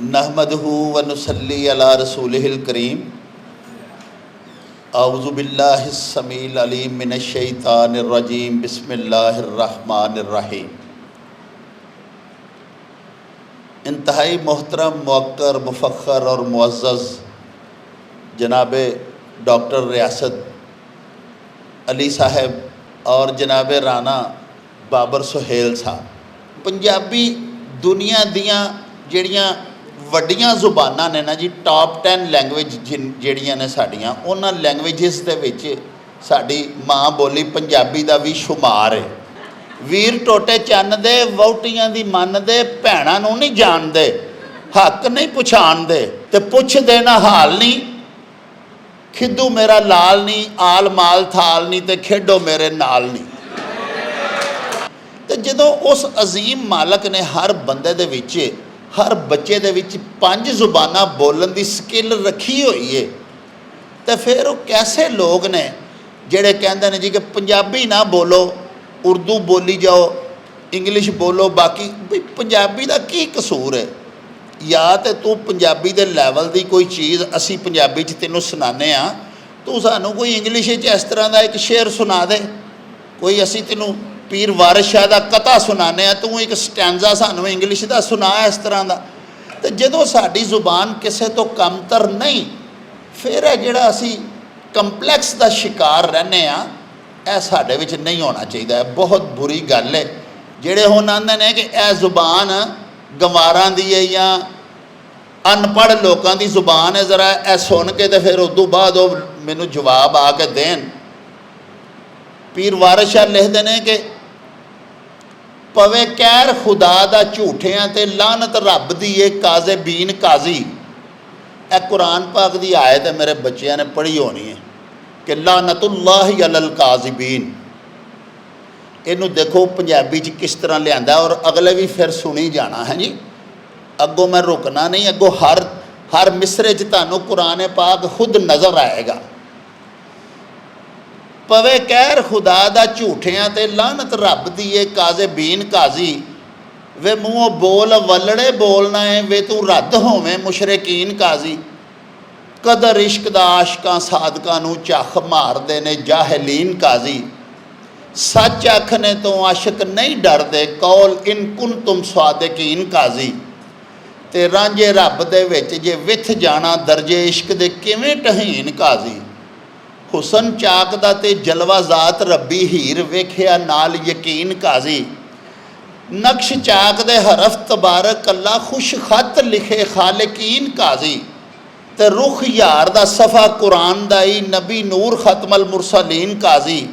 نحمده ونسلی علی رسوله الكریم اعوذ باللہ السمیل علیم من الشیطان الرجیم بسم اللہ الرحمن الرحیم انتہائی محترم موقر مفخر اور معزز جناب ڈاکٹر ریاست علی صاحب اور جناب رانا بابر سہیل صاحب، پنجابی دنیا دیاں جڑیاں ਵੱਡੀਆਂ ਜ਼ੁਬਾਨਾਂ ਨੇ ਨਾ ਜੀ ਟਾਪ 10 ਲੈਂਗੁਏਜ ਜਿਹੜੀਆਂ ਨੇ ਸਾਡੀਆਂ, ਉਹਨਾਂ ਲੈਂਗੁਏਜਸ ਦੇ ਵਿੱਚ ਸਾਡੀ ਮਾਂ ਬੋਲੀ ਪੰਜਾਬੀ ਦਾ ਵੀ ਸ਼ੁਮਾਰ ਹੈ ਵੀਰ ਟੋਟੇ ਚੰਨ ਦੇ ਵਹੁਟੀਆਂ ਦੀ ਮੰਨਦੇ, ਭੈਣਾਂ ਨੂੰ ਨਹੀਂ ਜਾਣਦੇ, ਹੱਕ ਨਹੀਂ ਪਛਾਣਦੇ ਤੇ ਪੁੱਛਦੇ ਨਾ ਹਾਲ ਨਹੀਂ। ਖਿੱਦੂ ਮੇਰਾ ਲਾਲ ਨਹੀਂ, ਆਲ ਮਾਲ ਥਾਲ ਨਹੀਂ ਤੇ ਖੇਡੋ ਮੇਰੇ ਨਾਲ ਨਹੀਂ। ਤੇ ਜਦੋਂ ਉਸ ਅਜ਼ੀਮ ਮਾਲਕ ਨੇ ਹਰ ਬੰਦੇ ਦੇ ਵਿੱਚ ਹਰ ਬੱਚੇ ਦੇ ਵਿੱਚ ਪੰਜ ਜ਼ੁਬਾਨਾਂ ਬੋਲਣ ਦੀ ਸਕਿੱਲ ਰੱਖੀ ਹੋਈ ਏ। ਤਾਂ ਫਿਰ ਉਹ ਕੈਸੇ ਲੋਕ ਨੇ ਜਿਹੜੇ ਕਹਿੰਦੇ ਨੇ ਜੀ ਕਿ ਪੰਜਾਬੀ ਨਾ ਬੋਲੋ, ਉਰਦੂ ਬੋਲੀ ਜਾਓ, ਇੰਗਲਿਸ਼ ਬੋਲੋ, ਬਾਕੀ ਵੀ ਪੰਜਾਬੀ ਦਾ ਕੀ ਕਸੂਰ ਹੈ ਜਾਂ ਤੇ ਤੂੰ ਪੰਜਾਬੀ ਦੇ ਲੈਵਲ ਦੀ ਕੋਈ ਚੀਜ਼ ਅਸੀਂ ਪੰਜਾਬੀ 'ਚ ਤੈਨੂੰ ਸੁਣਾਉਂਦੇ ਆ ਤੂੰ ਸਾਨੂੰ ਕੋਈ ਇੰਗਲਿਸ਼ 'ਚ ਇਸ ਤਰ੍ਹਾਂ ਦਾ ਇੱਕ ਸ਼ੇਰ ਸੁਣਾ ਦੇ। ਕੋਈ ਅਸੀਂ ਤੈਨੂੰ ਪੀਰ ਵਾਰਿਸ ਸ਼ਾਹ ਦਾ ਕਥਾ ਸੁਣਾਉਂਦੇ ਆ, ਤੂੰ ਇੱਕ ਸਟੈਂਜ਼ਾ ਸਾਨੂੰ ਇੰਗਲਿਸ਼ ਦਾ ਸੁਣਾ ਇਸ ਤਰ੍ਹਾਂ ਦਾ। ਤੇ ਜਦੋਂ ਸਾਡੀ ਜ਼ੁਬਾਨ ਕਿਸੇ ਤੋਂ ਕਮਤਰ ਨਹੀਂ, ਫਿਰ ਇਹ ਜਿਹੜਾ ਅਸੀਂ ਕੰਪਲੈਕਸ ਦਾ ਸ਼ਿਕਾਰ ਰਹਨੇ ਆ, ਇਹ ਸਾਡੇ ਵਿੱਚ ਨਹੀਂ ਹੋਣਾ ਚਾਹੀਦਾ ਬਹੁਤ ਬੁਰੀ ਗੱਲ ਹੈ। ਜਿਹੜੇ ਹੁਣ ਆਂਦੇ ਨੇ ਕਿ ਇਹ ਜ਼ੁਬਾਨ ਗਵਾਰਾਂ ਦੀ ਹੈ ਜਾਂ ਅਨਪੜ੍ਹ ਲੋਕਾਂ ਦੀ ਜ਼ੁਬਾਨ ਹੈ, ਜ਼ਰਾ ਇਹ ਸੁਣ ਕੇ ਤੇ ਫਿਰ ਉਸ ਤੋਂ ਬਾਅਦ ਉਹ ਮੈਨੂੰ ਜਵਾਬ ਆ ਕੇ ਦੇਣ। ਪੀਰ ਵਾਰਿਸ ਸ਼ਾਹ ਲਿਖਦੇ ਨੇ ਕਿ ਪਵੇ ਕਹਿਰ ਖੁਦਾ ਦਾ ਝੂਠਿਆਂ ਤੇ ਲਾਨਤ ਰੱਬ ਦੀ ਏ ਕਾਜ਼ੀਬੀਨ ਕਾਜ਼ੀ। ਇਹ ਕੁਰਾਨ ਪਾਕ ਦੀ ਆਇਤ ਹੈ ਮੇਰੇ ਬੱਚਿਆਂ ਨੇ ਪੜ੍ਹੀ ਹੋਣੀ ਹੈ ਕਿ ਲਾਨਤੁல்லாਹਿ ਅਲਲ ਕਾਜ਼ੀਬੀਨ। ਇਹਨੂੰ ਦੇਖੋ ਪੰਜਾਬੀ ਚ ਕਿਸ ਤਰ੍ਹਾਂ ਲਿਆਂਦਾ ਔਰ ਅਗਲੇ ਵੀ ਫਿਰ ਸੁਣੀ ਜਾਣਾ, ਹੈ ਜੀ? ਅੱਗੋਂ ਮੈਂ ਰੁਕਣਾ ਨਹੀਂ, ਅੱਗੋਂ ਹਰ ਹਰ ਮਿਸਰੇ 'ਚ ਤੁਹਾਨੂੰ ਕੁਰਾਨ ਪਾਕ ਖੁਦ ਨਜ਼ਰ ਆਏਗਾ। ਪਵੇ ਕਹਿਰ ਖੁਦਾ ਦਾ ਝੂਠਿਆਂ ਤੇ ਲਾਨਤ ਰੱਬ ਦੀ ਏ ਕਾਜ਼ੀਬੀਨ ਕਾਜ਼ੀ। ਵੇ ਮੂੰਹੋਂ ਬੋਲ ਵੱਲੜੇ ਬੋਲਣਾ ਏ, ਵੇ ਤੂੰ ਰੱਦ ਹੋਵੇਂ ਮੁਸ਼ਰਕੀਨ ਕਾਜ਼ੀ। ਕਦਰ ਇਸ਼ਕ ਦਾ ਆਸ਼ਕਾਂ ਸਾਦਕਾਂ ਨੂੰ ਝੱਖ ਮਾਰਦੇ ਨੇ ਜਾਹਲੀਨ ਕਾਜ਼ੀ। ਸੱਚ ਆਖਣੇ ਤੋਂ ਆਸ਼ਕ ਨਹੀਂ ਡਰਦੇ, ਕੌਲ ਇਨ ਕੁੰਤੁਮ ਸਾਦਕੀਨ ਕਾਜ਼ੀ। ਤੇ ਰਾਂਝੇ ਰੱਬ ਦੇ ਵਿੱਚ ਜੇ ਵਿਥ ਜਾਣਾ, ਦਰਜੇ ਇਸ਼ਕ ਦੇ ਕਿਵੇਂ ਟਹੀਨ ਕਾਜ਼ੀ। ਹੁਸਨ ਚਾਕ ਦਾ ਤੇ ਜਲਵਾ ਜ਼ਾਤ ਰੱਬੀ ਹੀਰ ਵੇਖਿਆ ਨਾਲ ਯਕੀਨ ਕਾਜ਼ੀ। ਨਕਸ਼ ਚਾਕ ਦੇ ਹਰਫ ਤਬਾਰਕ ਅੱਲਾ ਖੁਸ਼ ਖਤ ਲਿਖੇ ਖਾਲਕੀਨ ਕਾਜ਼ੀ। ਤੇ ਰੁਖ ਯਾਰ ਦਾ ਸਫਾ ਕੁਰਾਨ ਦਾ ਹੀ ਨਬੀ ਨੂਰ ਖਤਮਲ ਮੁਰਸਲੀਨ ਕਾਜ਼ੀ।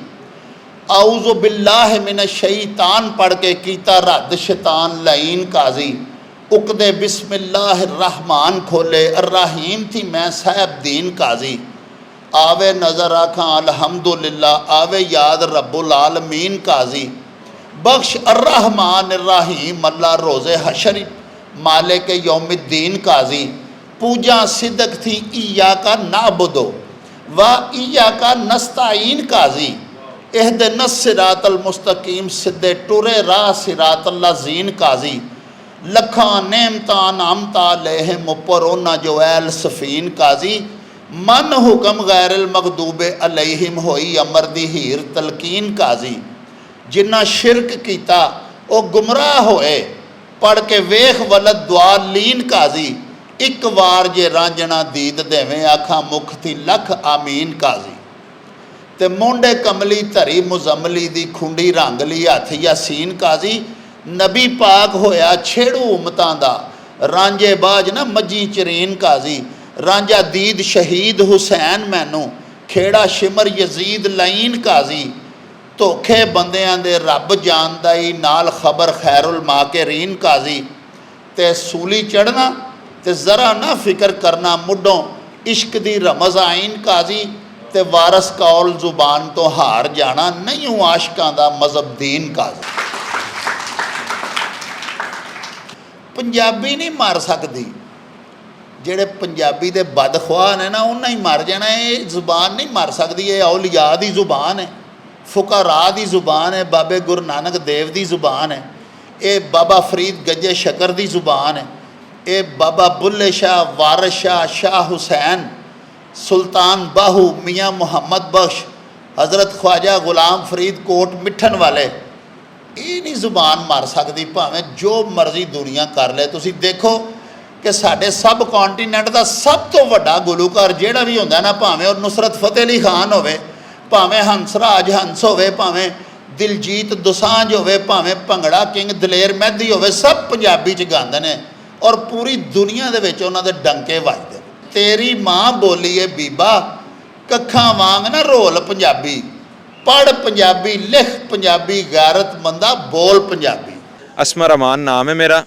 ਆਊਜ਼ੁ ਬਿல்லாਹ ਮਿਨ ਸ਼ੈਤਾਨ ਪੜ ਕੇ ਕੀਤਾ ਰੱਦ ਸ਼ੈਤਾਨ ਲਾਈਨ ਕਾਜ਼ੀ। ਉਕਦੇ ਬਿਸਮਿਲ੍ਲਾਹਿਰ ਰਹਿਮਾਨ ਖੋਲੇ, ਅਰਰਹੀਮ ਥੀ ਮੈਂ ਸਾਹਿਬ ਦੀਨ ਕਾਜ਼ੀ। ਆਵੇ ਨਜ਼ਰ ਆਖਾਂ, ਅਲਹਮਦੁਲਿਲਾ, ਆਵੇ ਯਾਦ ਰੱਬੁਲ ਆਲਮੀਨ ਕਾਜ਼ੀ। ਬਖਸ਼ ਅਰਰahman ਅਰਰਹੀਮ, ਅੱਲਾ ਰੋਜ਼ੇ ਹਸ਼ਰ, ਮਾਲਿਕ ਯੌਮਿद्दीन ਕਾਜ਼ੀ। ਪੂਜਾ ਸਿਦਕ ਥੀ ਈਆ ਕਾ ਨਾਬਦੋ, ਵਾ ਈਆ ਕਾ ਨਸਤਾਈਨ ਕਾਜ਼ੀ। اهدنا الصراط المستقيم ਸਿੱਧੇ ਟੁਰੇ ਰਾਹ ਸਿਰਾਤ ਅੱਲਾਜ਼ੀਨ ਕਾਜ਼ੀ। ਲੱਖਾਂ, ਨੇਮਤਾਂ, ਨਾਮਤਾ ਲੇਹ ਮੁਪਰੋਨਾ ਜੋਐਲ ਸਫੀਨ ਕਾਜ਼ੀ। ਮਨ ਹੁਕਮ ਗੈਰਲ ਮਗਦੂਬੇ ਅਲੈਹਿਮ ਹੋਈ ਅਮਰ ਦੀ ਹੀਰ ਤਲਕੀਨ ਕਾਜ਼ੀ। ਜਿਨ੍ਹਾਂ ਸ਼ਿਰਕ ਕੀਤਾ, ਉਹ ਗੁੰਮਰਾਹ ਹੋਏ। ਪੜ ਕੇ ਵੇਖ ਵਲਦ ਦੁਆਲੀਨ ਕਾਜ਼ੀ। ਇੱਕ ਵਾਰ ਜੇ ਰਾਂਝਣਾ ਦੀਦ ਦੇਵੇਂ, ਆਖਾਂ ਮੁਖ ਥੀ ਲੱਖ ਆਮੀਨ ਕਾਜ਼ੀ। ਤੇ ਮੋਂਡੇ ਕਮਲੀ ਧਰੀ ਮੁਜ਼ਮਲੀ ਦੀ ਖੁੰਡੀ ਰੰਗ ਲਈ ਹੱਥ ਯਾਸੀਨ ਕਾਜ਼ੀ। ਨਬੀ ਪਾਕ ਹੋਇਆ ਛੇੜੂ ਉਮਤਾਂ ਦਾ। ਰਾਂਝੇ ਬਾਜ ਨਾ ਮੱਜੀ ਚਰੀਨ ਕਾਜ਼ੀ। ਰਾਂਝਾ ਦੀਦ ਸ਼ਹੀਦ ਹੁਸੈਨ ਮੈਨੂੰ ਖੇੜਾ ਸ਼ਿਮਰ ਯਜ਼ੀਦ ਲਾਈਨ ਕਾਜ਼ੀ ਧੋਖੇ ਬੰਦਿਆਂ ਦੇ ਰੱਬ ਜਾਣਦਾ ਹੀ ਨਾਲ ਖਬਰ ਖੈਰੁਲ ਮਾਕਿਰੀਨ ਕਾਜ਼ੀ ਤੇ ਸੂਲੀ ਚੜਨਾ ਤੇ ਜ਼ਰਾ ਨਾ ਫਿਕਰ ਕਰਨਾ ਮੁੱਢੋਂ ਇਸ਼ਕ ਦੀ ਰਮਜ਼ ਆਇਨ ਕਾਜ਼ੀ ਤੇ ਵਾਰਸ ਕੌਲ ਜ਼ੁਬਾਨ ਤੋਂ ਹਾਰ ਜਾਣਾ ਨਹੀਂ ਹੂੰ ਆਸ਼ਕਾਂ ਦਾ ਮਜ਼ਹਬ ਦੀਨ ਕਾਜ਼ੀ ਪੰਜਾਬੀ ਨਹੀਂ ਮਾਰ ਸਕਦੀ ਜਿਹੜੇ ਪੰਜਾਬੀ ਦੇ ਬਦਖਵਾਹ ਨੇ ਨਾ, ਉਹਨਾਂ ਹੀ ਮਰ ਜਾਣਾ ਇਹ ਜ਼ੁਬਾਨ ਨਹੀਂ ਮਰ ਸਕਦੀ, ਇਹ ਔਲੀਆ ਦੀ ਜ਼ੁਬਾਨ ਹੈ। ਫੁਕਰਾ ਦੀ ਜ਼ੁਬਾਨ ਹੈ, ਬਾਬੇ ਗੁਰੂ ਨਾਨਕ ਦੇਵ ਦੀ ਜ਼ੁਬਾਨ ਹੈ। ਇਹ ਬਾਬਾ ਫਰੀਦ ਗੱਜੇ ਸ਼ਕਰ ਦੀ ਜ਼ੁਬਾਨ ਹੈ। ਇਹ ਬਾਬਾ ਬੁੱਲੇ ਸ਼ਾਹ, ਵਾਰਿਸ ਸ਼ਾਹ ਸ਼ਾਹ ਹੁਸੈਨ, ਸੁਲਤਾਨ ਬਾਹੂ, ਮੀਆਂ ਮੁਹੰਮਦ ਬਖਸ਼, ਹਜ਼ਰਤ ਖਵਾਜਾ ਗੁਲਾਮ ਫਰੀਦ ਕੋਟ ਮਿੱਠਣ ਵਾਲੇ। ਇਹ ਨਹੀਂ ਜ਼ੁਬਾਨ ਮਰ ਸਕਦੀ, ਭਾਵੇਂ ਜੋ ਮਰਜ਼ੀ ਦੁਨੀਆ ਕਰ ਲੈ। ਤੁਸੀਂ ਦੇਖੋ ਕਿ ਸਾਡੇ ਸਬ ਕੰਟੀਨੈਂਟ ਦਾ ਸਭ ਤੋਂ ਵੱਡਾ ਗੁਲੂਕਾਰ ਜਿਹੜਾ ਵੀ ਹੁੰਦਾ ਨਾ, ਭਾਵੇਂ ਉਹ ਨੁਸਰਤ ਫਤਿਹ ਅਲੀ ਖਾਨ ਹੋਵੇ, ਭਾਵੇਂ ਹੰਸਰਾਜ ਹੰਸ ਹੋਵੇ, ਭਾਵੇਂ ਦਿਲਜੀਤ ਦੋਸਾਂਝ ਹੋਵੇ, ਭਾਵੇਂ ਭੰਗੜਾ ਕਿੰਗ ਦਲੇਰ ਮਹਿਦੀ ਹੋਵੇ, ਸਭ ਪੰਜਾਬੀ ਚ ਗਾਉਂਦੇ ਨੇ ਔਰ ਪੂਰੀ ਦੁਨੀਆ ਦੇ ਵਿੱਚ ਉਹਨਾਂ ਦੇ ਡੰਕੇ ਵੱਜਦੇ ਨੇ। ਤੇਰੀ ਮਾਂ ਬੋਲੀ ਏ ਬੀਬਾ, ਕੱਖਾਂ ਵਾਂਗ ਨਾ ਰੋਲ ਪੰਜਾਬੀ ਪੜ ਪੰਜਾਬੀ, ਲਿਖ ਪੰਜਾਬੀ, ਗਾਰਤ ਮੰਦਾ, ਬੋਲ ਪੰਜਾਬੀ ਅਸਮਾ ਰਮਾਨ, ਨਾਮ ਹੈ ਮੇਰਾ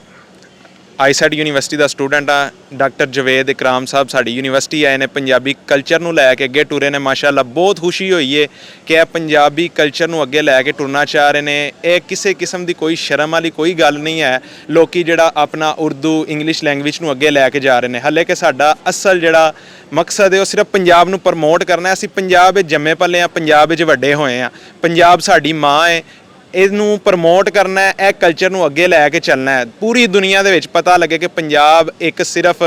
ਆਈਸੈਟ ਯੂਨੀਵਰਸਿਟੀ ਦਾ ਸਟੂਡੈਂਟ ਆ, ਡਾਕਟਰ ਜਵੇਦ ਇਕਰਾਮ ਸਾਹਿਬ ਸਾਡੀ ਯੂਨੀਵਰਸਿਟੀ ਆਏ ਨੇ, ਪੰਜਾਬੀ ਕਲਚਰ ਨੂੰ ਲੈ ਕੇ ਅੱਗੇ ਟੁਰੇ ਨੇ, ਮਾਸ਼ਾਅੱਲਾ ਬਹੁਤ ਖੁਸ਼ੀ ਹੋਈ ਏ ਕਿ ਇਹ ਪੰਜਾਬੀ ਕਲਚਰ ਨੂੰ ਅੱਗੇ ਲੈ ਕੇ ਟੁਰਨਾ ਚਾਹ ਰਹੇ ਨੇ। ਇਹ ਕਿਸੇ ਕਿਸਮ ਦੀ ਕੋਈ ਸ਼ਰਮ ਵਾਲੀ ਕੋਈ ਗੱਲ ਨਹੀਂ ਹੈ, ਲੋਕੀ ਜਿਹੜਾ ਆਪਣਾ ਉਰਦੂ, ਇੰਗਲਿਸ਼ ਲੈਂਗੁਏਜ ਨੂੰ ਅੱਗੇ ਲੈ ਕੇ ਜਾ ਰਹੇ ਨੇ। ਹਾਲੇ ਕਿ ਸਾਡਾ ਅਸਲ ਜਿਹੜਾ ਮਕਸਦ ਹੈ, ਉਹ ਸਿਰਫ ਪੰਜਾਬ ਨੂੰ ਪ੍ਰਮੋਟ ਕਰਨਾ ਹੈ। ਅਸੀਂ ਪੰਜਾਬ ਵਿੱਚ ਜੰਮੇ ਪਲੇ ਆ ਪੰਜਾਬ ਵਿੱਚ ਵੱਡੇ ਹੋਏ ਆ ਪੰਜਾਬ ਸਾਡੀ ਮਾਂ ਹੈ ਇਹਨੂੰ ਪ੍ਰਮੋਟ ਕਰਨਾ ਹੈ, ਇਹ ਕਲਚਰ ਨੂੰ ਅੱਗੇ ਲੈ ਕੇ ਚੱਲਣਾ ਹੈ। ਪੂਰੀ ਦੁਨੀਆ ਦੇ ਵਿੱਚ ਪਤਾ ਲੱਗੇ ਕਿ ਪੰਜਾਬ ਇੱਕ ਸਿਰਫ